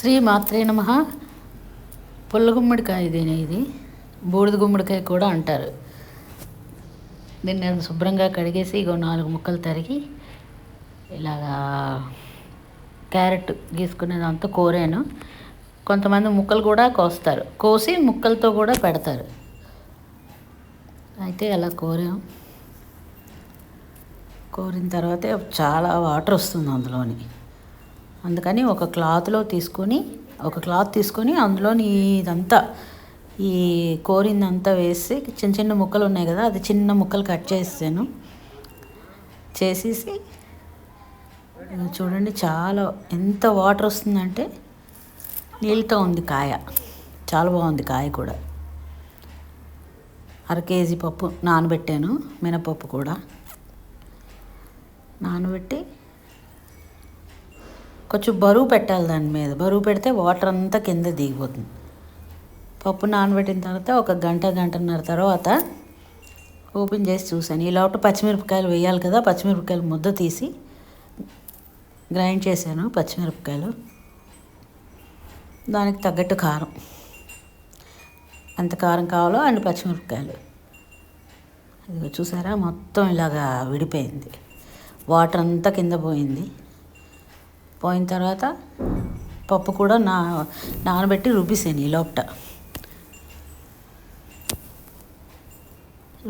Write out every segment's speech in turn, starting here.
శ్రీ మాత్రే నమ. పుల్ల గుమ్మడికాయ దీని ఇది? బూడిద గుమ్మడికాయ కూడా అంటారు. దీన్ని నేను శుభ్రంగా కడిగేసి ఇగో నాలుగు ముక్కలు తరిగి ఇలాగా క్యారెట్ గీసుకునేదంతా కోరాను. కొంతమంది ముక్కలు కూడా కోస్తారు. కోసి ముక్కలతో కూడా పెడతారు. అయితే అలా కోరాం. కోరిన తర్వాత చాలా వాటర్ వస్తుంది అందులోని అందుకని ఒక క్లాత్లో తీసుకొని ఒక క్లాత్ తీసుకొని అందులోని ఇదంతా ఈ కోరిందంతా వేసి చిన్న చిన్న ముక్కలు ఉన్నాయి కదా అది చిన్న ముక్కలు కట్ చేసాను చేసేసి చూడండి చాలా ఎంత వాటర్ వస్తుందంటే నీళ్ళతో ఉంది కాయ. చాలా బాగుంది కాయ కూడా. అర కేజీ పప్పు నానబెట్టాను మినపప్పు కూడా. నానబెట్టి కొంచెం బరువు పెట్టాలి దాని మీద. బరువు పెడితే వాటర్ అంతా కింద దిగిపోతుంది. పప్పు నానబెట్టిన తర్వాత ఒక గంట గంటన్నర తర్వాత ఓపెన్ చేసి చూశాను. ఈ లోపల పచ్చిమిరపకాయలు వేయాలి కదా పచ్చిమిరపకాయలు ముద్ద తీసి గ్రైండ్ చేశాను పచ్చిమిరపకాయలు. దానికి తగ్గట్టు కారం. ఎంత కారం కావాలో అండ్ పచ్చిమిరపకాయలు. ఇదిగో చూసారా? మొత్తం ఇలాగా విడిపోయింది. వాటర్ అంతా కింద పోయింది. పోయిన తర్వాత పప్పు కూడా నా నానబెట్టి రుబ్బిసాను ఈ లోపట.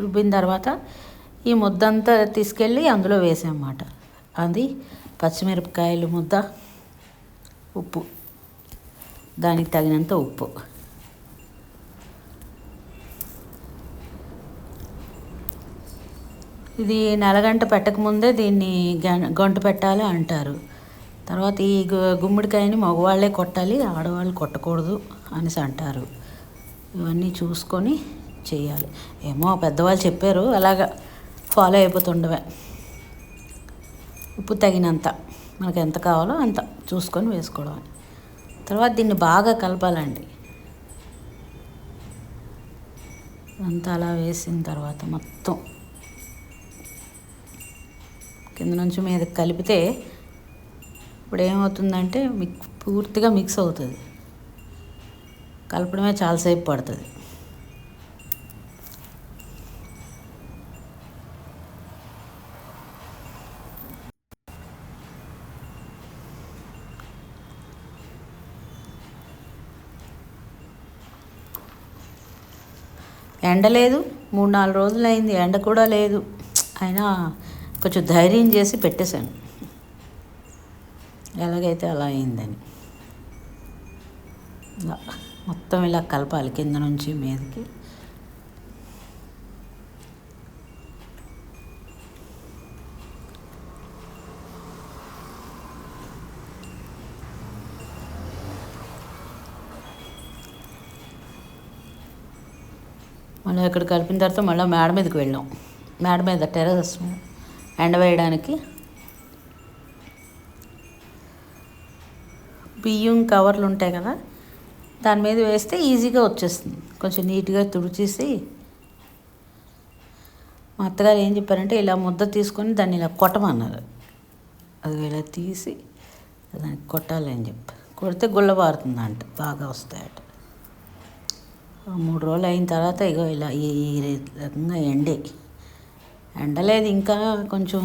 రుబ్బిన తర్వాత ఈ ముద్ద అంతా తీసుకెళ్ళి అందులో వేసామన్నమాట అది పచ్చిమిరపకాయలు ముద్ద ఉప్పు. దానికి తగినంత ఉప్పు. ఇది నెలగంట పెట్టకముందే దీన్ని గంట పెట్టాలి అంటారు. తర్వాత ఈ గుమ్మడికాయని మగవాళ్ళే కొట్టాలి ఆడవాళ్ళు కొట్టకూడదు అనేసి అంటారు. ఇవన్నీ చూసుకొని చేయాలి ఏమో పెద్దవాళ్ళు చెప్పారు అలాగా ఫాలో అయిపోతుండవే. ఉప్పు తగినంత మనకు ఎంత కావాలో అంత చూసుకొని వేసుకోవడం తర్వాత దీన్ని బాగా కలపాలండి. అంతా అలా వేసిన తర్వాత మొత్తం కింద నుంచి మీద కలిపితే ఇప్పుడు ఏమవుతుందంటే మిక్ పూర్తిగా మిక్స్ అవుతుంది. కలపడమే చాలాసేపు పడుతుంది. ఎండ లేదు. మూడు నాలుగు రోజులు అయింది ఎండ కూడా లేదు. అయినా కొంచెం ధైర్యం చేసి పెట్టేశాను. ఎలాగైతే అలా అయిందని. మొత్తం ఇలా కలపాలి కింద నుంచి మీదకి. మళ్ళీ ఇక్కడ కలిపిన తర్వాత మళ్ళీ మేడ మీదకి వెళ్ళాం. మేడ మీద టెర్రస్ మీద బియ్యం కవర్లు ఉంటాయి కదా దాని మీద వేస్తే ఈజీగా వచ్చేస్తుంది. కొంచెం నీట్గా తుడిచేసి మా అత్తగారు ఏం చెప్పారంటే ఇలా ముద్ద తీసుకొని దాన్ని ఇలా కొట్టమన్నారు. అది ఇలా తీసి దానికి కొట్టాలి అని చెప్పి. కొడితే గుళ్ళబారుతుందంట బాగా వస్తాయట. మూడు రోజులు అయిన తర్వాత ఇగో ఇలా ఈ ఈ రకంగా ఎండే. ఎండలేదు ఇంకా కొంచెం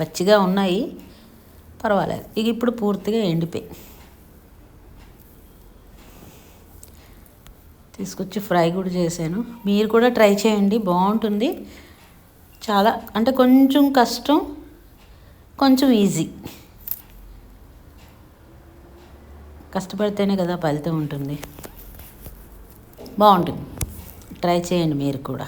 పచ్చిగా ఉన్నాయి. పర్వాలేదు. ఇక ఇప్పుడు పూర్తిగా ఎండిపోయి. తీసుకొచ్చి ఫ్రై కూడా చేశాను. మీరు కూడా ట్రై చేయండి. బాగుంటుంది. చాలా అంటే కొంచెం కష్టం కొంచెం ఈజీ. కష్టపడితేనే కదా ఫలితం ఉంటుంది. బాగుంటుంది. ట్రై చేయండి మీరు కూడా.